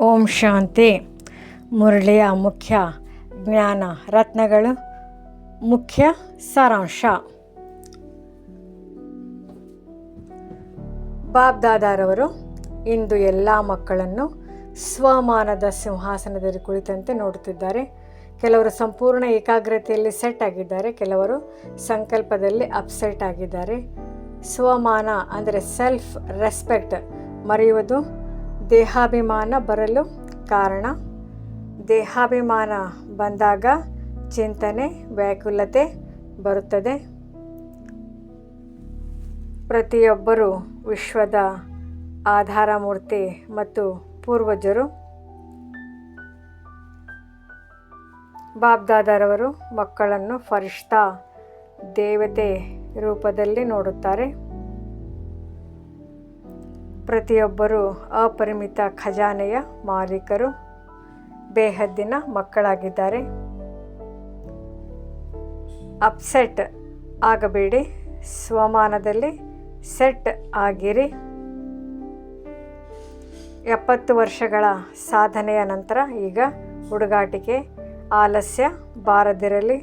ಓಂ ಶಾಂತಿ. ಮುರಳಿಯ ಮುಖ್ಯ ಜ್ಞಾನ ರತ್ನಗಳು. ಮುಖ್ಯ ಸಾರಾಂಶ. ಬಾಬ್ದಾದಾರವರು ಇಂದು ಎಲ್ಲ ಮಕ್ಕಳನ್ನು ಸ್ವಮಾನದ ಸಿಂಹಾಸನದಲ್ಲಿ ಕುಳಿತಂತೆ ನೋಡುತ್ತಿದ್ದಾರೆ. ಕೆಲವರು ಸಂಪೂರ್ಣ ಏಕಾಗ್ರತೆಯಲ್ಲಿ ಸೆಟ್ ಆಗಿದ್ದಾರೆ. ಕೆಲವರು ಸಂಕಲ್ಪದಲ್ಲಿ ಅಪ್ಸೆಟ್ ಆಗಿದ್ದಾರೆ. ಸ್ವಮಾನ ಅಂದರೆ ಸೆಲ್ಫ್ ರೆಸ್ಪೆಕ್ಟ್ ಮರೆಯುವುದು ದೇಹಾಭಿಮಾನ ಬರಲು ಕಾರಣ. ದೇಹಾಭಿಮಾನ ಬಂದಾಗ ಚಿಂತನೆ, ವ್ಯಾಕುಲತೆ ಬರುತ್ತದೆ. ಪ್ರತಿಯೊಬ್ಬರು ವಿಶ್ವದ ಆಧಾರ ಮೂರ್ತಿ ಮತ್ತು ಪೂರ್ವಜರು. ಬಾಬ್ದಾದರವರು ಮಕ್ಕಳನ್ನು ಫರಿಷ್ತಾ ದೇವತೆ ರೂಪದಲ್ಲಿ ನೋಡುತ್ತಾರೆ. ಪ್ರತಿಯೊಬ್ಬರು ಅಪರಿಮಿತ ಖಜಾನೆಯ ಮಾಲೀಕರು, ಬೇಹದ್ದಿನ ಮಕ್ಕಳಾಗಿದ್ದಾರೆ. ಅಪ್ಸೆಟ್ ಆಗಬೇಡಿ, ಸ್ವಮಾನದಲ್ಲಿ ಸೆಟ್ ಆಗಿರಿ. ಎಪ್ಪತ್ತು ವರ್ಷಗಳ ಸಾಧನೆಯ ನಂತರ ಈಗ ಹುಡುಗಾಟಿಕೆ ಆಲಸ್ಯ ಬಾರದಿರಲಿ.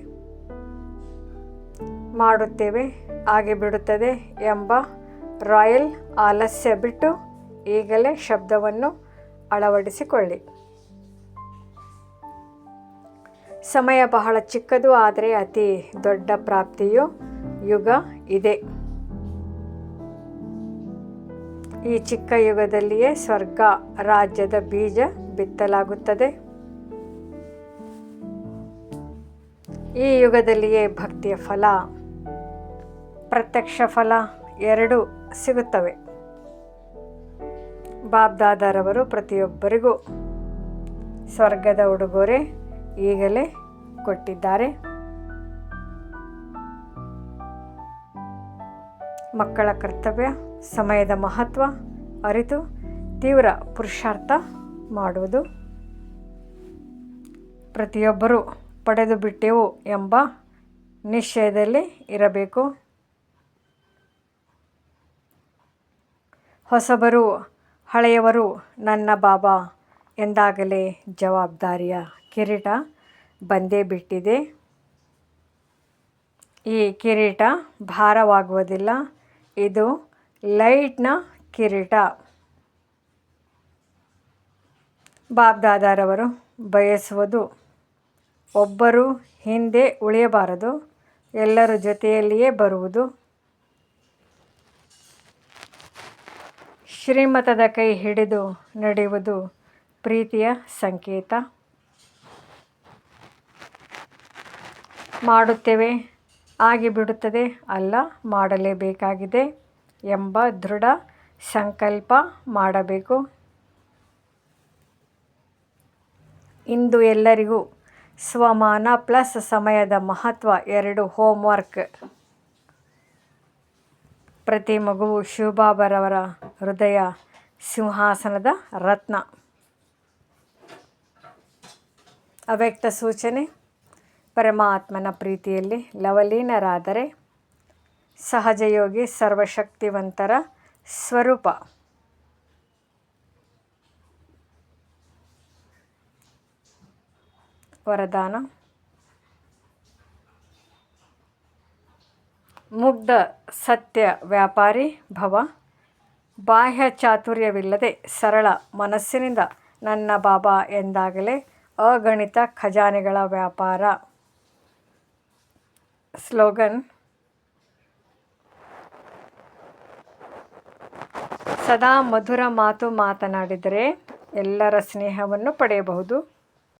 ಮಾಡುತ್ತೇವೆ ಆಗಿಬಿಡುತ್ತದೆ ಎಂಬ ರಾಯಲ್ ಆಲಸ್ಯ ಬಿಟ್ಟು ಈಗಲೇ ಶಬ್ದವನ್ನು ಅಳವಡಿಸಿಕೊಳ್ಳಿ. ಸಮಯ ಬಹಳ ಚಿಕ್ಕದು, ಆದರೆ ಅತಿ ದೊಡ್ಡ ಪ್ರಾಪ್ತಿಯು ಯುಗ ಇದೆ. ಈ ಚಿಕ್ಕ ಯುಗದಲ್ಲಿಯೇ ಸ್ವರ್ಗ ರಾಜ್ಯದ ಬೀಜ ಬಿತ್ತಲಾಗುತ್ತದೆ. ಈ ಯುಗದಲ್ಲಿಯೇ ಭಕ್ತಿಯ ಫಲ, ಪ್ರತ್ಯಕ್ಷ ಫಲ ಎರಡು ಸಿಗುತ್ತವೆ. ಬಾಬ್ದಾದಾರವರು ಪ್ರತಿಯೊಬ್ಬರಿಗೂ ಸ್ವರ್ಗದ ಉಡುಗೊರೆ ಈಗಲೇ ಕೊಟ್ಟಿದ್ದಾರೆ. ಮಕ್ಕಳ ಕರ್ತವ್ಯ, ಸಮಯದ ಮಹತ್ವ ಅರಿತು ತೀವ್ರ ಪುರುಷಾರ್ಥ ಮಾಡುವುದು. ಪ್ರತಿಯೊಬ್ಬರೂ ಪಡೆದು ಬಿಟ್ಟೆವು ಎಂಬ ನಿಶ್ಚಯದಲ್ಲಿ ಇರಬೇಕು. ಹೊಸಬರು, ಹಳೆಯವರು, ನನ್ನ ಬಾಬಾ ಎಂದಾಗಲೇ ಜವಾಬ್ದಾರಿಯ ಕಿರೀಟ ಬಂದೇ ಬಿಟ್ಟಿದೆ. ಈ ಕಿರೀಟ ಭಾರವಾಗುವುದಿಲ್ಲ. ಇದು ಲೈಟ್ನ ಕಿರೀಟ. ಬಾಬ್ದಾದಾರವರು ಬಯಸುವುದು ಒಬ್ಬರು ಹಿಂದೆ ಉಳಿಯಬಾರದು, ಎಲ್ಲರ ಜೊತೆಯಲ್ಲಿಯೇ ಬರುವುದು ಶ್ರೀಮತದ ಕೈ ಹಿಡಿದು ನಡೆಯುವುದು ಪ್ರೀತಿಯ ಸಂಕೇತ. ಮಾಡುತ್ತೇವೆ, ಆಗಿಬಿಡುತ್ತದೆ ಅಲ್ಲ, ಮಾಡಲೇಬೇಕಾಗಿದೆ ಎಂಬ ದೃಢ ಸಂಕಲ್ಪ ಮಾಡಬೇಕು. ಇಂದು ಎಲ್ಲರಿಗೂ ಸ್ವಮಾನ ಪ್ಲಸ್ ಸಮಯದ ಮಹತ್ವ ಎರಡು ಹೋಮ್ವರ್ಕ್. ಪ್ರತಿ ಮಗುವು ಶಿವಬಾಬರವರ ಹೃದಯ ಸಿಂಹಾಸನದ ರತ್ನ. ಅವ್ಯಕ್ತ ಸೂಚನೆ, ಪರಮಾತ್ಮನ ಪ್ರೀತಿಯಲ್ಲಿ ಲವಲೀನರಾದರೆ ಸಹಜಯೋಗಿ ಸರ್ವಶಕ್ತಿವಂತರ ಸ್ವರೂಪ. ವರದಾನ. ಮುಗ್ಧ ಸತ್ಯ ವ್ಯಾಪಾರಿ ಭವ ಬಾಹ್ಯ ಚಾತುರ್ಯವಿಲ್ಲದೆ ಸರಳ ಮನಸ್ಸಿನಿಂದ ನನ್ನ ಬಾಬಾ ಎಂದಾಗಲೇ ಅಗಣಿತ ಖಜಾನೆಗಳ ವ್ಯಾಪಾರ. ಸ್ಲೋಗನ್, ಸದಾ ಮಧುರ ಮಾತು ಮಾತನಾಡಿದರೆ ಎಲ್ಲರ ಸ್ನೇಹವನ್ನು ಪಡೆಯಬಹುದು.